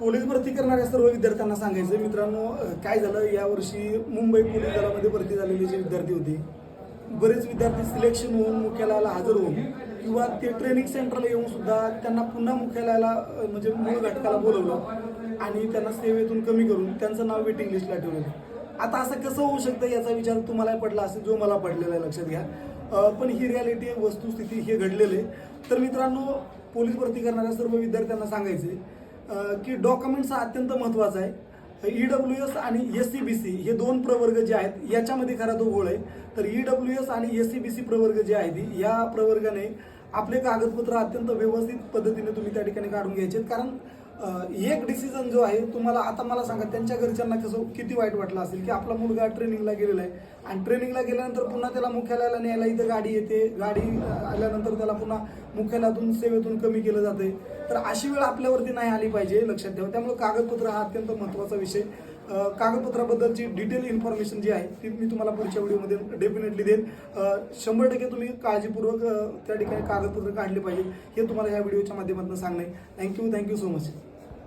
Police भरती करणाऱ्या सर्व विद्यार्थ्यांना सांगायचं मित्रांनो काय झालं यावर्षी मुंबई पोलीस दलामध्ये भरती झालेले जे विद्यार्थी होते बरेच विद्यार्थी सिलेक्शन होऊन मुख्यालयाला हजर होऊन किंवा ते ट्रेनिंग सेंटरला येऊन सुद्धा त्यांना पुन्हा मुख्यालयाला म्हणजे मूळ घटकाला बोलवलं आणि त्यांना सेवेतून कमी करून त्यांचं नाव वेटिंग लिस्टला ठेवलेलं. आता असं कसं होऊ शकतं याचा विचार तुम्हाला पडला असेल जो मला पडलेला आहे लक्षात घ्या. पण ही रियालिटी वस्तुस्थिती हे घडलेलं आहे. तर मित्रांनो पोलीस भरती करणाऱ्या सर्व विद्यार्थ्यांना सांगायचे की डॉक्युमेंट्स हा अत्यंत महत्त्वाचा आहे. ई डब्ल्यू एस आणि एस सी बी सी हे दोन प्रवर्ग जे आहेत याच्यामध्ये खरा तो गोळ आहे. तर ई डब्ल्यू एस आणि एस सी बी सी प्रवर्ग जे आहेत या प्रवर्गाने आपले कागदपत्र अत्यंत व्यवस्थित पद्धतीने तुम्ही त्या ठिकाणी काढून घ्यायचे कारण एक डिसिजन जो आहे तुम्हाला आता मला सांगा त्यांच्या घरच्यांना कसं किती वाईट वाटलं असेल? की आपला मुलगा ट्रेनिंगला गेलेला आहे. आणि ट्रेनिंगला गेल्यानंतर पुन्हा त्याला मुख्यालयाला न्यायला इथं गाडी येते. गाडी आल्यानंतर त्याला पुन्हा मुख्यालयातून सेवेतून कमी केलं जाते तर अशी वेळ आपल्यावरती नाही आली पाहिजे लक्षात ठेवा. त्यामुळे कागदपत्र हा अत्यंत महत्त्वाचा विषय. कागदपत्राबद्दलची डिटेल इन्फॉर्मेशन जी आहे ती मी तुम्हाला पुढच्या व्हिडिओमध्ये डेफिनेटली देईन. शंभर टक्के तुम्ही काळजीपूर्वक त्या ठिकाणी कागदपत्र काढले पाहिजे हे तुम्हाला ह्या व्हिडिओच्या माध्यमातून सांगणे थँक्यू थँक्यू सो मच